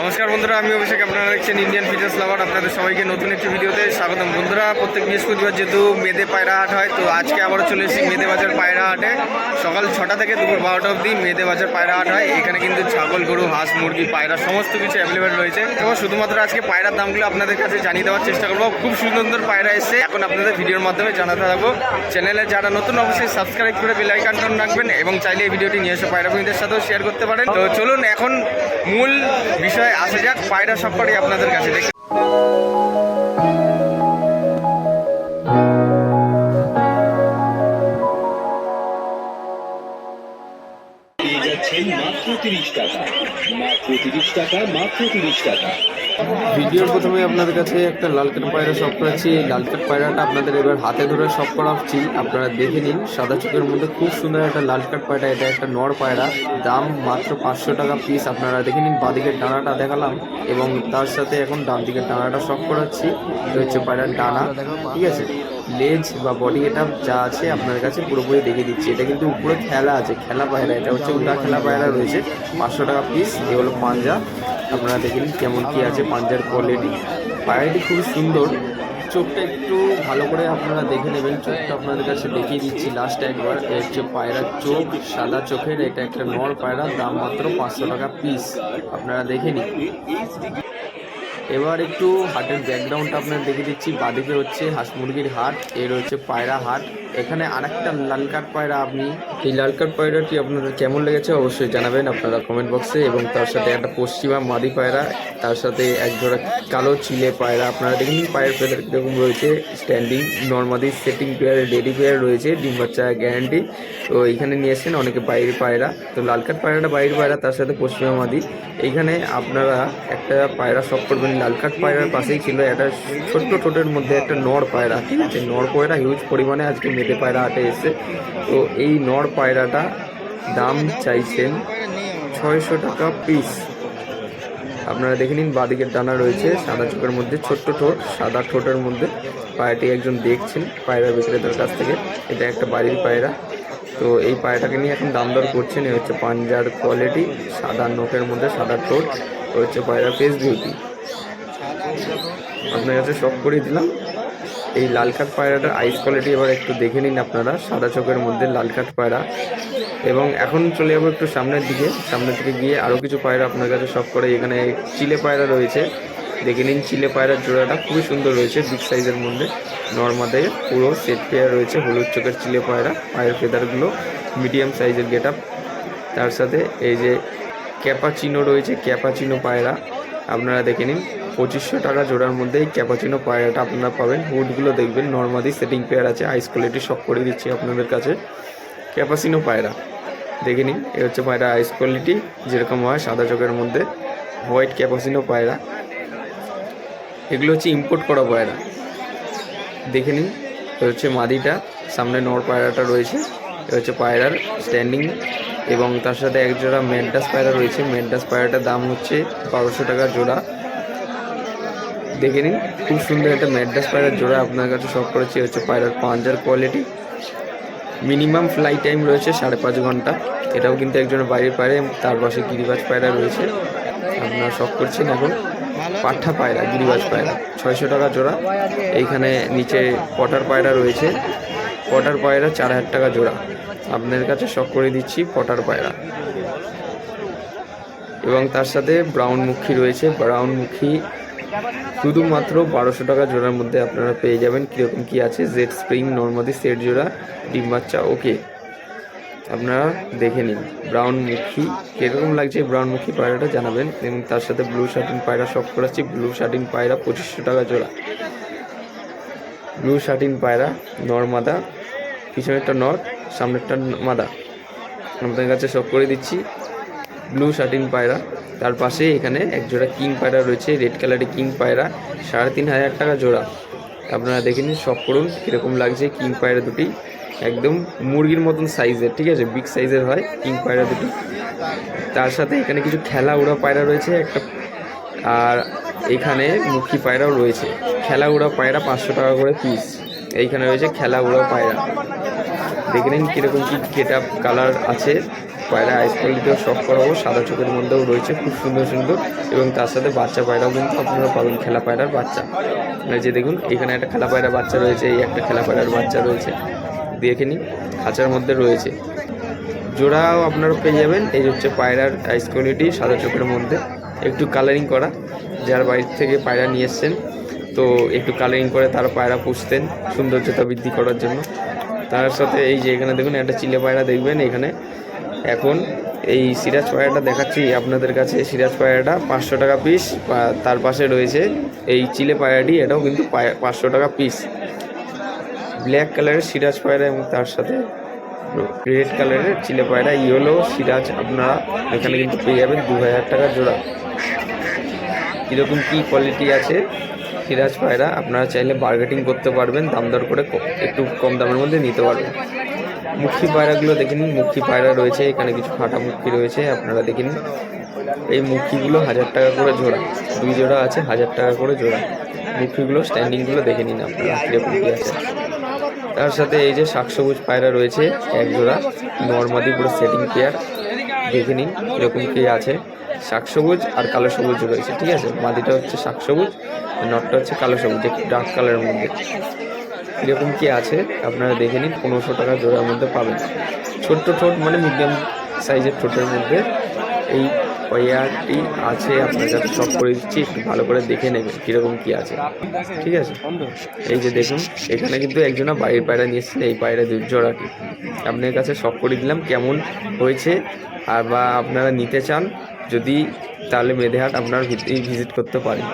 নমস্কার বন্ধুরা, আমি অভিষেক, আপনারা দেখছেন ইন্ডিয়ান ফিচার্স লাভার আপনাদের সবাইকে নতুন একটি ভিডিওতে স্বাগতম। বন্ধুরা, প্রত্যেক বৃহস্পতিবার যেহেতু মেদে পায়রা হাট হয়, তো আজকে আবারও চলে এসেছি মেদে বাজার পায়রা হাটে। সকাল ছটা থেকে দুপুর বারোটা অবধি মেদে বাজার পায়রা হাট হয়। এখানে কিন্তু ছাগল, গরু, হাঁস, মুরগি, পায়রা, সমস্ত কিছু অ্যাভেলেবেল রয়েছে। এবং শুধুমাত্র আজকে পায়রার দামগুলো আপনাদের কাছে জানিয়ে দেওয়ার চেষ্টা করব। খুব সুন্দর সুন্দর পায়রা এসে এখন আপনাদের ভিডিওর মাধ্যমে জানাতে থাকব। চ্যানেলে যারা নতুন, অবশ্যই সাবস্ক্রাইব করে বেল আইকনটা রাখবেন এবং চাইলে এই ভিডিওটি নিয়ে এসে পায়রা বন্ধুদের সাথেও শেয়ার করতে পারেন। তো চলুন, এখন মূল বিষয়ে আসা যাক পায়রা সবকটি আপনাদের কাছে। দেখে মাত্র তিরিশ টাকা। মাত্র তিরিশ টাকা, মাত্র তিরিশ টাকা। ভিডিওর প্রথমে আপনাদের কাছে একটা লালকাট পায়রা শপ করেছি। এই লালকাট পায়রাটা আপনাদের এবার হাতে ধরে শপ করাচ্ছি। আপনারা দেখে নিন, সাদা চোখের মধ্যে খুব সুন্দর একটা লালকাট পায়রা। এটা একটা নর পায়রা। দাম মাত্র পাঁচশো টাকা পিস আপনারা দেখে নিন, বাদিকের ডানাটা দেখালাম। এবং তার সাথে এখন ডান দিকের ডানাটা শপ করাচ্ছি। এটা হচ্ছে পায়রার ডানা। ঠিক আছে? লেজ বা বডি এটা যা আছে আপনার কাছে পুরোপুরি দেখিয়ে দিচ্ছি। এটা কিন্তু উপরে খেলা আছে, খেলা পায়রা। এটা হচ্ছে উল্টা খেলা পায়রা রয়েছে। পাঁচশো টাকা পিস এ হলো পাঞ্জা। আপনারা দেখে নিন কেমন কি আছে পাঞ্জার কোয়ালিটি পায়রাটি খুব সুন্দর। চোখটা একটু ভালো করে আপনারা দেখে নেবেন। চোখটা আপনাদের কাছে দেখিয়ে দিচ্ছি লাস্ট একবার। এর হচ্ছে পায়রার চোখ, সাদা চোখের। এটা একটা নর পায়রা, দাম মাত্র পাঁচশো টাকা পিস আপনারা দেখে নিন। এবার একটু হাটের ব্যাকগ্রাউন্ডটা আপনার দেখে দিচ্ছি। বাদিকে হচ্ছে হাঁস মুরগির হাট এর হচ্ছে পায়রা হাট এখানে আরেকটা লাল কাঠ পায়রা আপনি এই লাল কাঠ পায়রাটি আপনাদের কেমন লেগেছে অবশ্যই জানাবেন আপনারা কমেন্ট বক্সে এবং তার সাথে একটা পশ্চিমা মাদি পায়রা, তার সাথে এক জোড়া কালো চিলে পায়রা। আপনারা দেখুন পায়ের ফেদার কীরকম রয়েছে স্ট্যান্ডিং নর্মাদি সেটিং পেয়ার রেডি পেয়ার রয়েছে, ডিম বাচ্চা গ্যারান্টি তো এইখানে নিয়ে এসেছেন অনেকে বাইরের পায়রা। তো লাল কাঠ পায়রাটা বাইরের পায়রা, তার সাথে পশ্চিমা মাদি। এইখানে আপনারা একটা পায়রা শখ করবেন, লাল কাঠ পায়রার পাশেই ছিল একটা ছোট্ট ঠোঁটের মধ্যে একটা নর পায়রা, ঠিক আছে? নর পায়রা হিউজ পরিমাণে আজকে মেটে পায়রা হাটে এসে। তো এই নর পায়রাটা দাম চাইছেন ছয়শো টাকা পিস আপনারা দেখে নিন, বাদিকের ডানা রয়েছে, সাদা চোখের মধ্যে, ছোট্ট ঠোঁট, সাদা ঠোঁটের মধ্যে। পায়রাটি একজন দেখছেন, পায়রা বিক্রেতার কাছ থেকে। এটা একটা বাড়ির পায়রা। তো এই পায়রাটাকে নিয়ে এখন দাম দর করছেন, এ হচ্ছে পাঞ্জার কোয়ালিটি সাদা নোটের মধ্যে সাদা ঠোঁট হচ্ছে পায়রা ফেস বিউটি আপনার কাছে শখ করে দিলাম। এই লাল কাঠ পায়রাটার আইস কোয়ালিটি এবার একটু দেখে নিন আপনারা, সাদা চোখের মধ্যে লাল কাঠ পায়রা। এবং এখন চলে যাব একটু সামনের দিকে সামনের দিকে গিয়ে আরও কিছু পায়রা আপনার কাছে সব করে। এখানে চিলে পায়রা রয়েছে, দেখে নিন চিলে পায়রার জোড়াটা খুবই সুন্দর রয়েছে বিগ সাইজের মধ্যে। নর্মাদে পুরো সেট পেয়ার রয়েছে, হলুদ চোখের চিলে পায়রা, পায়ের ফেদারগুলো মিডিয়াম সাইজের গেট তার সাথে এই যে ক্যাপাচিনো রয়েছে ক্যাপাচিনো পায়রা, আপনারা দেখে নিন। পঁচিশশো টাকা জোড়ার মধ্যে এই ক্যাপাচিনো পায়রাটা আপনারা পাবেন। হুডগুলো দেখবেন, নর্মাদি সেটিং পেয়ার আছে আইস কোয়ালিটি সব করে দিচ্ছি আপনাদের কাছে। ক্যাপাচিনো পায়রা, দেখে নিন, এ হচ্ছে পায়রা আইস কোয়ালিটি যেরকম হয় সাদা চোখের মধ্যে। হোয়াইট ক্যাপাচিনো পায়রা, এগুলো হচ্ছে ইম্পোর্ট করা পায়রা। দেখে নিন, এ হচ্ছে মাদিটা, সামনে নর পায়রাটা রয়েছে, এ হচ্ছে পায়রার স্ট্যান্ডিং এবং তার সাথে এক জোড়া মেডাস পায়রা রয়েছে মেডাস পায়রাটার দাম হচ্ছে বারোশো টাকা জোড়া। দেখে নিন। খুব সুন্দর একটা ম্যাড্রাস পায়রার জোড়া আপনার কাছে সব করেছি, হচ্ছে পায়রার পাঞ্জার কোয়ালিটি মিনিমাম ফ্লাই টাইম রয়েছে সাড়ে পাঁচ ঘণ্টা। এটাও কিন্তু একজনের বাইরের পায়রা তার পাশে গিরিবাজ পায়রা রয়েছে। আপনারা শখ করছেন এখন। পাঠা পায়রা, গিরিবাজ পায়রা, ছয়শো টাকা জোড়া। এইখানে নিচে পটার পায়রা রয়েছে। পটার পায়রা চার হাজার টাকা জোড়া। আপনাদের কাছে শখ করে দিচ্ছি পটার পায়রা। এবং তার সাথে ব্রাউন মুখী রয়েছে। ব্রাউন মুখী শুধুমাত্র বারোশো টাকা জোড়ার মধ্যে আপনারা পেয়ে যাবেন কীরকম কী আছে জেড স্প্রিং নর্মাদি সেট জোড়া ডিম বাচ্চা ওকে আপনারা দেখে নিন ব্রাউন মুখী, কীরকম লাগছে ব্রাউন মুখী পায়রাটা জানাবেন, এবং তার সাথে ব্লু শার্টিন পায়রা সব করাচ্ছি ব্লু শার্টিন পায়রা পঁচিশশো টাকা জোড়া। ব্লু শার্টিন পায়রা নর মাদা পিছনেরটা নর, সামনেরটা মাদা। আপনাদের কাছে সব করে দিচ্ছি। ব্লু শার্টিন পায়রা। তার পাশে এখানে এক জোড়া কিং পায়রা রয়েছে, রেড কালারের কিং পায়রা, সাড়ে তিন হাজার টাকা জোড়া। আপনারা দেখে নিন সব করুন, কীরকম লাগছে কিং পায়রা দুটি। একদম মুরগির মতন সাইজের ঠিক আছে? বিগ সাইজের হয় কিং পায়রা দুটি। তার সাথে এখানে কিছু খেলা উড়া পায়রা রয়েছে, একটা আর এখানে মুখী পায়রাও রয়েছে। খেলা উড়া পায়রা পাঁচশো টাকা করে পিস এইখানে রয়েছে খেলা উড়া পায়রা। দেখে নিন কীরকম কী আপ কালার আছে। পায়রা আইস কোয়ালিটিও সব করাবো। সাদা চোখের মধ্যেও রয়েছে, খুব সুন্দর সুন্দর। এবং তার সাথে বাচ্চা পায়রাও কিন্তু আপনারা পাবেন, খেলা পায়রার বাচ্চা। এই যে দেখুন, এখানে একটা খেলা পায়রার বাচ্চা রয়েছে, এই একটা খেলা পায়রার বাচ্চা রয়েছে। দেখে নিন, খাঁচার মধ্যে রয়েছে। জোড়াও আপনারা পেয়ে যাবেন, এই হচ্ছে পায়রার আইস কোয়ালিটি সাদা চোখের মধ্যে। একটু কালারিং করা, যার বাড়ির থেকে পায়রা নিয়ে এসছেন। তো একটু কালারিং করে তারা পায়রা পুষতেন, সৌন্দর্যতা বৃদ্ধি করার জন্য। তার সাথে এই যে এখানে দেখুন, একটা চিলে পায়রা দেখবেন, এখানে এখন এই সিরাজ পায়রাটা দেখাচ্ছি আপনাদের কাছে। সিরাজ পায়রাটা পাঁচশো টাকা পিস তার পাশে রয়েছে এই চিলে পায়রাটি, এটাও কিন্তু পাঁচশো টাকা পিস ব্ল্যাক কালারের সিরাজ পায়রা এবং তার সাথে রেড কালারের চিলে পায়রা ইয়েলো সিরাজ আপনারা এখানে কিন্তু পেয়ে যাবেন দু হাজার টাকা জোড়া। কীরকম কী কোয়ালিটি আছে সিরাজ পায়রা, আপনারা চাইলে বার্গেটিং করতে পারবেন, দাম দর করে একটু কম দামের মধ্যে নিতে পারবেন। মুখী পায়রাগুলো দেখে নিন মুখী পায়রা রয়েছে, এখানে কিছু ফাটা মুখী রয়েছে, আপনারা দেখে নিন এই মুখীগুলো হাজার টাকা করে জোড়া, দুই জোড়া আছে, হাজার টাকা করে জোড়া। মুখীগুলো স্ট্যান্ডিংগুলো দেখে নিন আপনারা কীরকম কী আছে তার সাথে এই যে শাকসবুজ পায়রা রয়েছে, এক জোড়া, নর্মাদি পুরো সেটিং পেয়ার দেখে নিন এরকম কি আছে। শাকসবুজ আর কালো সবুজ রয়েছে, ঠিক আছে? মাদিটা হচ্ছে শাকসবুজ নটটা হচ্ছে কালো সবুজ, একটু ডার্ক কালারের মধ্যে। এরকম কি আছে? আপনারা দেখে নিন, পনেরোশো টাকা জোড়ার মধ্যে পাবেন। ছোট্ট ঠোঁট মানে মিডিয়াম সাইজের ঠোঁটের মধ্যে এই পেয়ারটি আছে, আপনার কাছে সব করে দিচ্ছি, একটু ভালো করে দেখে নেবেন কীরকম কী আছে। ঠিক আছে? এই যে দেখুন, এখানে কিন্তু একজনা বাড়ির পায়রা নিয়ে এই পায়রা জোড়াটি। আপনার কাছে সব করে দিলাম, কেমন হয়েছে আর বা আপনারা নিতে চান, যদি তাহলে মেধেহাট আপনার ভিজিট করতে পারেন।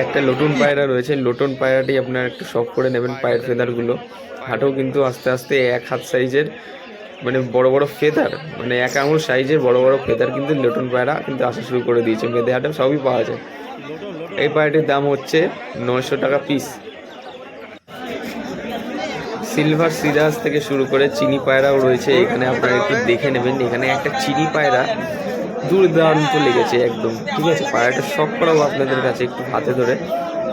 একটা লোটন পায়রা রয়েছে, লোটন পায়রাটি আপনার একটু শখ করে নেবেন পায়ের ফেদারগুলো হাঁটাও কিন্তু আস্তে আস্তে এক হাত সাইজের মানে বড় বড় ফেদার মানে এক আঙুল সাইজের বড় বড় ফেদার কিন্তু লোটন পায়রা কিন্তু আসা শুরু করে দিয়েছে। মেধে হাটে সবই পাওয়া যায়। এই পায়রাটির দাম হচ্ছে নয়শো টাকা পিস সিলভার সিরাজ থেকে শুরু করে চিনি পায়রাও রয়েছে, এখানে আপনারা একটু দেখে নেবেন। এখানে একটা চিনি পায়রা দুর্দান্ত লেগেছে একদম। ঠিক আছে, পায়রাটা শখ করাবো আপনাদের কাছে একটু হাতে ধরে।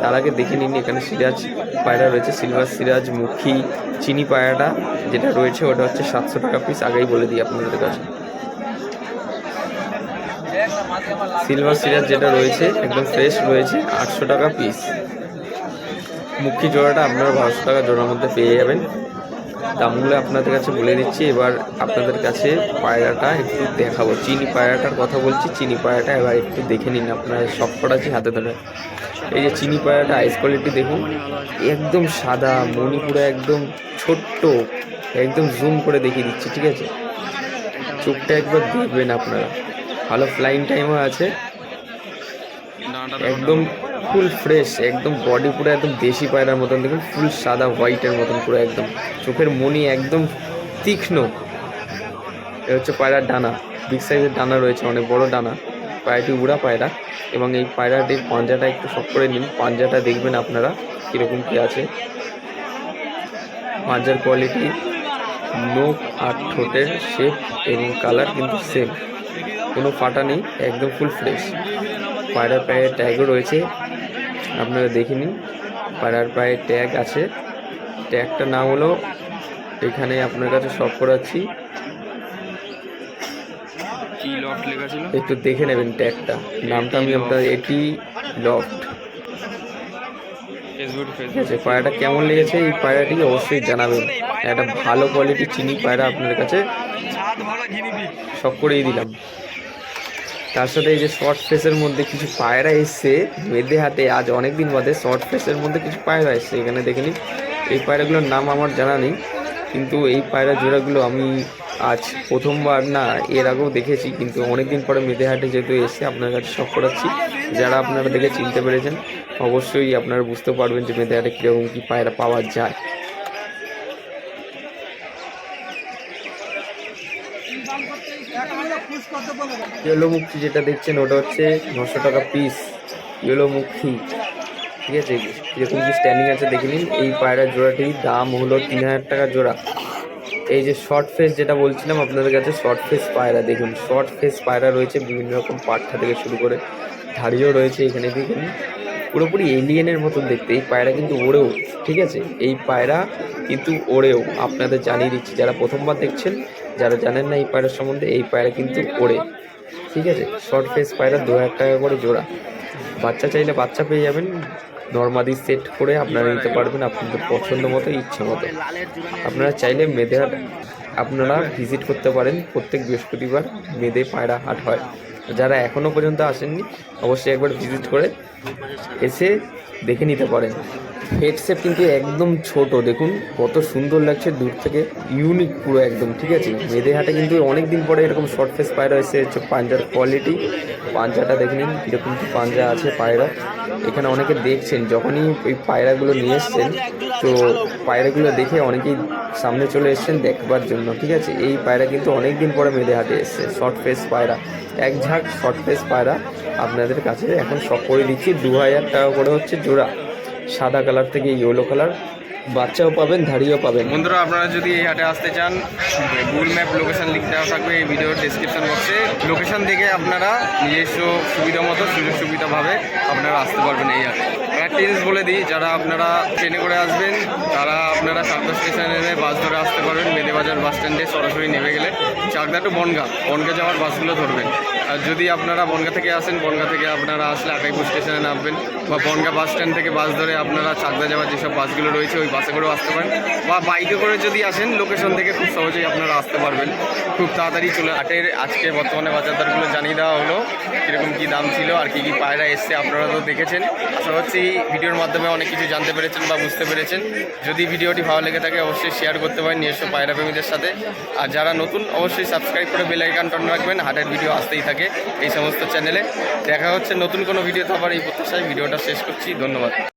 তার আগে দেখে নিন এখানে সিরাজ পায়রা রয়েছে, সিলভার সিরাজ মুখী চিনি পায়রাটা যেটা রয়েছে, ওটা হচ্ছে সাতশো টাকা পিস আগেই বলে দিই আপনাদের কাছে। সিলভার সিরাজ যেটা রয়েছে, একদম ফ্রেশ রয়েছে, আটশো টাকা পিস মুখী জোড়াটা আপনারা বারোশো টাকা জোড়ার মধ্যে পেয়ে যাবেন। দামগুলো আপনাদের কাছে বলে দিচ্ছি। এবার আপনাদের কাছে পায়রাটা একটু দেখাবো। চিনি পায়রাটার কথা বলছি। চিনি পায়রাটা এবার একটু দেখে নিন আপনারা সব কটাছি হাতে ধরে। এই যে চিনি পায়রাটা আইস কোয়ালিটি দেখুন, একদম সাদা, মণিপুরে একদম ছোট্ট, একদম জুম করে দেখিয়ে দিচ্ছি, ঠিক আছে? চোখটা একবার দেখবেন আপনারা। ভালো ফ্লাইং টাইমও আছে। একদম ফুল ফ্রেশ, একদম বডি পুরো একদম দেশি পায়রার মতন। দেখুন, ফুল সাদা হোয়াইটের মতন পুরো একদম। চোখের মনি একদম তীক্ষ্ণ। এ হচ্ছে পায়রার ডানা। বিগ সাইজের ডানা রয়েছে, অনেক বড় ডানা। পায়রাটি উড়া পায়রা। এবং এই পায়রাটির পাঞ্জাটা একটু শখ করে নিন। পাঞ্জাটা দেখবেন আপনারা কীরকম কী আছে। পাঞ্জার কোয়ালিটি নোক আর ঠোঁটের শেপ এবং কালার কিন্তু সেম কোনো ফাটা নেই, একদম ফুল ফ্রেশ পায়রার পায়ে ট্যাগও রয়েছে। আপনারা দেখে নিন। পায়রার পায়ে ট্যাগ আছে। ট্যাগটার নাম হলো এখানে আপনার কাছে সব করাচ্ছি। একটু দেখে নেবেন ট্যাগটা নামটা আমি আপনার এটি লফট ঠিক আছে পায়রাটা কেমন লেগেছে এই পায়রাটি অবশ্যই জানাবেন। একটা ভালো কোয়ালিটি চিনি পায়রা আপনার কাছে। সব করেই দিলাম। তার সাথে এই যে শর্ট ফেসের মধ্যে কিছু পায়রা এসছে মেদে হাটে আজ অনেক দিন বাদে শর্ট ফেসের মধ্যে কিছু পায়রা এসছে। এখানে দেখে নিন, এই পায়রাগুলোর নাম আমার জানা নেই, কিন্তু এই পায়রা জোড়াগুলো আমি আজ প্রথমবার না, এর আগেও দেখেছি, কিন্তু অনেক দিন পরে মেদে হাটে যেহেতু এসে আপনার কাছে সব করাচ্ছি। যারা আপনারা দেখে চিনতে পেরেছেন, অবশ্যই আপনারা বুঝতে পারবেন যে মেদে হাটে কীরকম কী পায়রা পাওয়া যায়। ইয়েলো মুখী যেটা দেখছেন, ওটা হচ্ছে নশো টাকা পিস ইয়েলো মুখী ঠিক আছে? যেরকম কি স্ট্যান্ডিং আছে, দেখে নিন। এই পায়রার জোড়াটির দাম হলো তিন হাজার টাকা জোড়া। এই যে শর্ট ফেস যেটা বলছিলাম আপনাদের কাছে শর্ট ফেস পায়রা দেখুন। শর্ট ফেস পায়রা রয়েছে, বিভিন্ন রকম পাঠা থেকে শুরু করে ধাড়িও রয়েছে এখানে দেখুন পুরোপুরি এলিয়েনের মতন দেখতে, এই পায়রা কিন্তু ওড়েও, ঠিক আছে? এই পায়রা কিন্তু ওড়েও। আপনাদের জানিয়ে দিচ্ছি, যারা প্রথমবার দেখছেন, যারা জানেন না এই পায়রার সম্বন্ধে, এই পায়রা কিন্তু ওড়ে। ঠিক আছে? শর্ট ফেস পায়রা, দু হাজার টাকা করে জোড়া। বাচ্চা চাইলে বাচ্চা পেয়ে যাবেন। নর্মাদি সেট করে আপনারা নিতে পারবেন আপনাদের পছন্দ মতো, ইচ্ছে মতো। আপনারা চাইলে মেয়েদের আপনারা ভিজিট করতে পারেন প্রত্যেক বৃহস্পতিবার মেদে পায়রা হাট হয়। যারা এখনও পর্যন্ত আসেননি, অবশ্যই একবার ভিজিট করে এসে দেখে নিতে পারেন। হেড শেপ কিন্তু একদম ছোট, দেখুন কত সুন্দর লাগছে, দূর থেকে ইউনিক পুরো একদম, ঠিক আছে? মেদে হাটে কিন্তু অনেক দিন পরে এরকম শর্ট ফেস পায়রা এসে হচ্ছে পাঞ্জার কোয়ালিটি পাঞ্জাটা দেখে নিন, কীরকম কি পাঞ্জা আছে পায়রা। এখানে অনেকে দেখছেন, যখনই ওই পায়রাগুলো নিয়ে এসছেন, তো পায়রাগুলো দেখে অনেকেই সামনে চলে এসছেন দেখবার জন্য, ঠিক আছে? এই পায়রা কিন্তু অনেক দিন পরে মেদে হাটে এসছে শর্ট ফেস পায়রা। এক ঝাঁক শর্ট ফেস পায়রা আপনাদের কাছে এখন সব করে দিচ্ছি, দু হাজার টাকা করে হচ্ছে জোড়া। সাদা কালার থেকে ইয়েলো কালার বাচ্চাও পাবেন, ধাড়িও পাবেন। বন্ধুরা, আপনারা যদি এই হাটে আসতে চান গুগল ম্যাপ লোকেশন লিঙ্ক দেওয়া থাকবে এই ভিডিওর ডিসক্রিপশন বক্সে লোকেশন দেখে আপনারা নিজস্ব সুবিধা মতো, সুযোগ সুবিধাভাবে আপনারা আসতে পারবেন এই হাটে। জিনিস বলে দিই, যারা আপনারা ট্রেনে করে আসবেন, তারা আপনারা সাতটা স্টেশনে নেমে বাস ধরে আসতে পারবেন মেদেবাজার বাস স্ট্যান্ডে সরাসরি নেমে গেলে। চাকদা টু বনগা বনগা যাওয়ার বাসগুলো ধরবেন। আর যদি আপনারা বনগা থেকে আসেন, বনগা থেকে আপনারা আসলে আকাইপুর স্টেশনে নামবেন বা বনগা বাস স্ট্যান্ড থেকে বাস ধরে আপনারা চাকদা যাওয়ার যেসব বাসগুলো রয়েছে, ওই বাসে করেও আসতে পারেন। বা বাইকে করে যদি আসেন লোকেশন থেকে খুব সহজেই আপনারা আসতে পারবেন। খুব তাড়াতাড়ি চলে হাটের আজকে বর্তমানে বাজার দরগুলো জানিয়ে দেওয়া হলো, কীরকম কী দাম ছিল আর কী কী পায়রা এসছে আপনারা তো দেখেছেন। আশা করছি ভিডিওর মাধ্যমে অনেক কিছু জানতে পেরেছেন বা বুঝতে পেরেছেন। যদি ভিডিওটি ভালো লেগে থাকে, অবশ্যই শেয়ার করতে পারেন নিজস্ব পায়রা প্রেমীদের সাথে। আর যারা নতুন, অবশ্যই সাবস্ক্রাইব করে বেল আইকন টন রাখবেন। হাটের ভিডিও আসতেই থাকে এই সমস্ত চ্যানেলে দেখা হচ্ছে নতুন কোনো ভিডিওতে আবার এই প্রত্যাশায়। ভিডিওটা শেষ করছি। ধন্যবাদ।